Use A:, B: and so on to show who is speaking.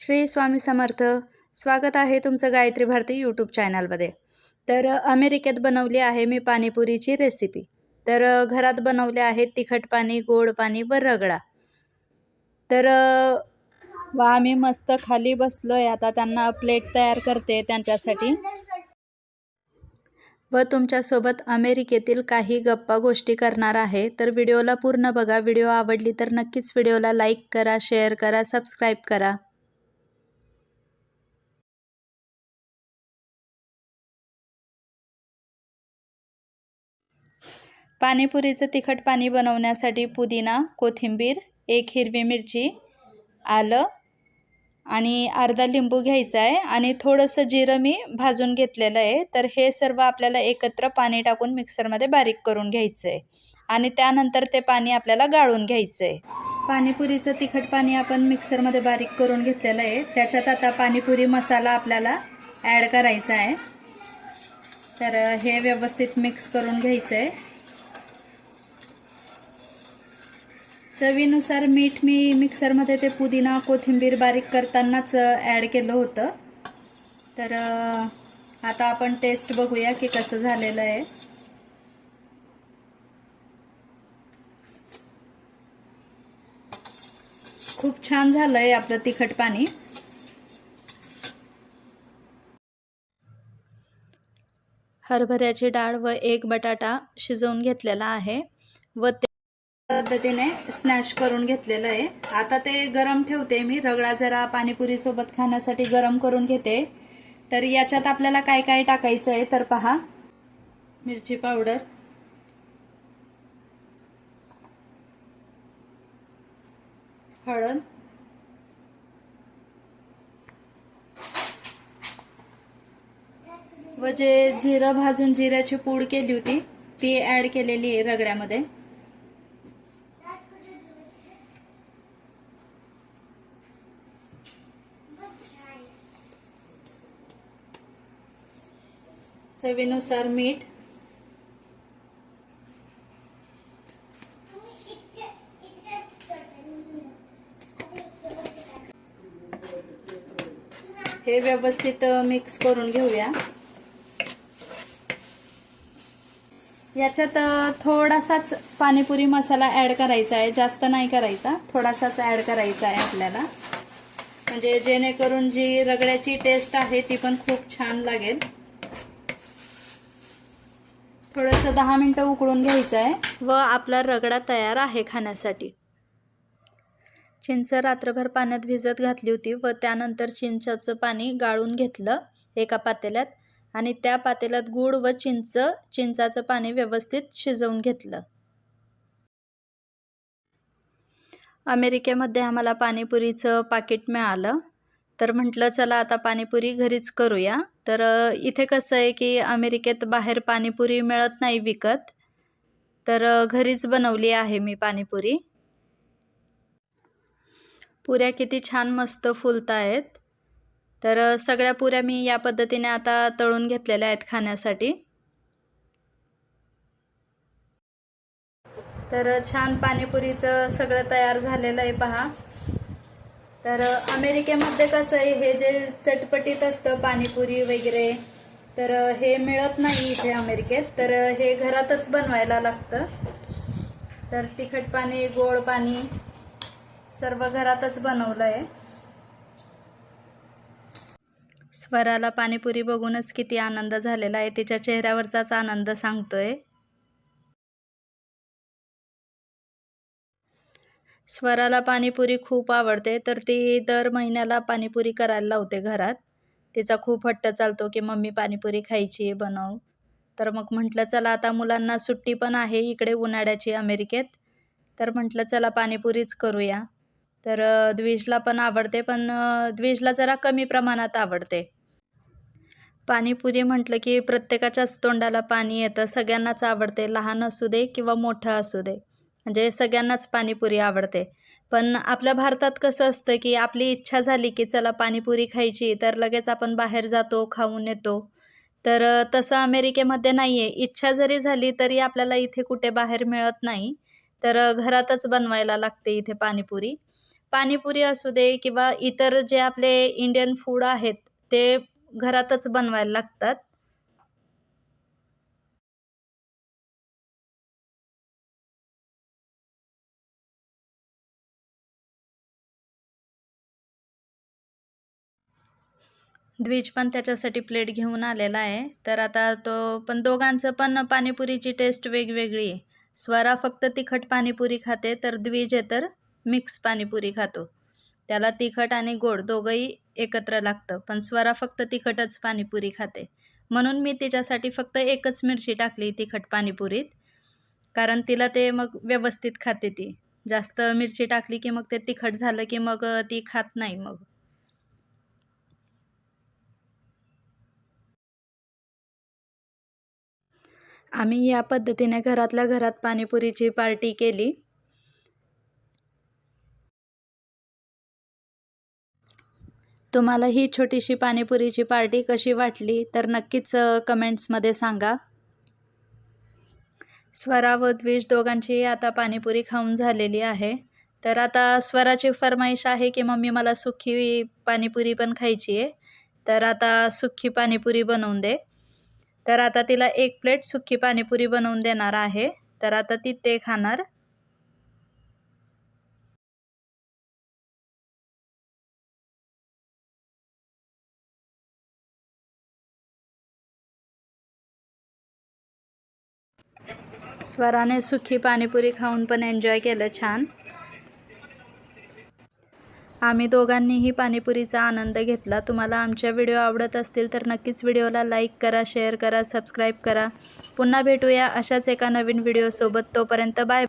A: श्री स्वामी समर्थ. स्वागत आहे तुमचं गायत्री भारती यूट्यूब चॅनलमध्ये तर अमेरिकेत बनवली आहे मी पाणीपुरीची रेसिपी तर घरात बनवले आहे तिखट पाणी गोड पाणी व रगडा. तर वा आम्ही मस्त खाली बसलो आहे आता त्यांना प्लेट तयार करते त्यांच्यासाठी. व तुमच्यासोबत अमेरिकेतील काही गप्पा गोष्टी करणार आहे. तर व्हिडिओला पूर्ण बघा. व्हिडिओ आवडली तर नक्कीच व्हिडिओला लाईक करा शेअर करा सबस्क्राईब करा. पाणीपुरीचं तिखट पाणी बनवण्यासाठी पुदिना कोथिंबीर एक हिरवी मिरची आलं आणि अर्धा लिंबू घ्यायचा आहे आणि थोडंसं जिरं मी भाजून घेतलेलं आहे. तर हे सर्व आपल्याला एकत्र पाणी टाकून मिक्सरमध्ये बारीक करून घ्यायचं आहे आणि त्यानंतर ते पाणी आपल्याला गाळून घ्यायचं आहे. पाणीपुरीचं तिखट पाणी आपण मिक्सरमध्ये बारीक करून घेतलेलं आहे. त्याच्यात आता पाणीपुरी मसाला आपल्याला ॲड करायचा आहे. तर हे व्यवस्थित मिक्स करून घ्यायचं आहे. चवीनुसार मीठ मी मिक्सरमध्ये ते पुदिना कोथिंबीर बारीक करतानाच ॲड केलं होतं. तर आता आपण टेस्ट बघूया की कसं झालेलं आहे. खूप छान झालंय आपलं तिखट पाणी. हरभऱ्याची डाळ व एक बटाटा शिजवून घेतलेला आहे व ते पद्धतीने स्नॅश करून घेतलेलं आहे. आता ते गरम ठेवते मी. रगडा जरा पाणीपुरी सोबत खाण्यासाठी गरम करून घेते. तर याच्यात आपल्याला काय काय टाकायचं आहे तर पहा. मिरची पावडर. हळद. व जे जिरं भाजून जिऱ्याची पूड केली होती ती ऍड केलेली आहे रगड्यामध्ये. चवीनुसार मीठ. हे व्यवस्थित मिक्स करून घेऊया. याच्यात थोडासाच पाणीपुरी मसाला ऍड करायचा आहे. जास्त नाही करायचा. थोडासाच ऍड करायचा आहे आपल्याला. म्हणजे जेणेकरून जी रगड्याची टेस्ट आहे ती पण खूप छान लागेल. थोडस दहा मिनिटं उकळून घ्यायचं आहे व आपला रगडा तयार आहे खाण्यासाठी. चिंच रात्रभर पाण्यात भिजत घातली होती व त्यानंतर चिंचाचं पाणी गाळून घेतलं एका पातेल्यात आणि त्या पातेल्यात गूळ व चिंच चिंचाचं पाणी व्यवस्थित शिजवून घेतलं. अमेरिकेमध्ये आम्हाला पाणीपुरीचं पाकिट मिळालं. तर म्हटलं चला आता पाणीपुरी घरीच करूया. तर इथे कसं आहे की अमेरिकेत बाहेर पाणीपुरी मिळत नाही विकत. तर घरीच बनवली आहे मी पाणीपुरी. पुऱ्या किती छान मस्त फुलत आहेत तर सगळ्या पुऱ्या मी या पद्धतीने आता तळून घेतलेल्या आहेत खाण्यासाठी. तर छान पाणीपुरीचं सगळं तयार झालेलं आहे पहा. तर अमेरिकेमध्ये कसं आहे हे जे चटपटीत असतं पाणीपुरी वगैरे तर हे मिळत नाही इथे अमेरिकेत. तर हे घरातच बनवायला लागतं. तर तिखट पाणी गोड पाणी सर्व घरातच बनवलं आहे स्वराला पाणीपुरी बघूनच किती आनंद झालेला आहे. तिच्या चेहऱ्यावरचाच आनंद सांगतोय. स्वराला पाणीपुरी खूप आवडते तर ती दर महिन्याला पाणीपुरी करायला लावते घरात. तिचा खूप हट्ट चालतो की मम्मी पाणीपुरी खायची आहे, बनव. तर मग म्हटलं चला आता मुलांना सुट्टी पण आहे इकडे उन्हाळ्याची अमेरिकेत. तर म्हटलं चला पाणीपुरीच करूया. तर द्विजला पण आवडते पण द्विजला जरा कमी प्रमाणात आवडते. पाणीपुरी म्हटलं की प्रत्येकाच्याच तोंडाला पाणी येतं सगळ्यांनाच आवडते लहान असू दे किंवा मोठं असू दे. म्हणजे सगळ्यांनाच पाणीपुरी आवडते. पण आपल्या भारतात कसं असतं की आपली इच्छा झाली की चला पाणीपुरी खायची तर लगेच आपण बाहेर जातो खाऊन येतो. तर तसं अमेरिकेमध्ये नाही आहे इच्छा जरी झाली तरी आपल्याला इथे कुठे बाहेर मिळत नाही. तर घरातच बनवायला लागते इथे पाणीपुरी. पाणीपुरी असू दे किंवा इतर जे आपले इंडियन फूड आहेत ते घरातच बनवायला लागतात. द्विज पण त्याच्यासाठी प्लेट घेऊन आलेला आहे. तर आता तो पण दोघांचं पण पाणीपुरीची टेस्ट वेगवेगळी आहे. स्वरा फक्त तिखट पाणीपुरी खाते तर द्विज आहे तर मिक्स पाणीपुरी खातो. त्याला तिखट आणि गोड दोघंही एकत्र लागतं पण स्वरा फक्त तिखटच पाणीपुरी खाते. म्हणून मी तिच्यासाठी फक्त एकच मिरची टाकली तिखट पाणीपुरीत कारण तिला ते मग व्यवस्थित खाते ती. जास्त मिरची टाकली की मग ते तिखट झालं की मग ती खात नाही मग. आम्ही या पद्धतीने घरातल्या घरात पाणीपुरीची पार्टी केली. तुम्हाला ही छोटीशी पाणीपुरीची पार्टी कशी वाटली तर नक्कीच कमेंट्समध्ये सांगा. स्वरा व द्विज दोघांची आता पाणीपुरी खाऊन झालेली आहे. तर आता स्वराची फरमाईश आहे की मम्मी मला सुखी पाणीपुरी पण खायची आहे. तर आता सुखी पाणीपुरी बनवून दे. तर आता तिला एक प्लेट सुखी पाणीपुरी बनवून देणार आहे. तर आता ती ते खाणार. स्वराने सुखी पाणीपुरी खाऊन पण एन्जॉय केलं छान. आम्ही दोघांनीही पाणीपुरीचा आनंद घेतला. तुम्हाला आमच्या व्हिडिओ आवडत असतील तर नक्कीच व्हिडिओला लाईक करा शेअर करा सबस्क्राईब करा. पुन्हा भेटूया अशाच एका नवीन व्हिडिओसोबत. तोपर्यंत बाय.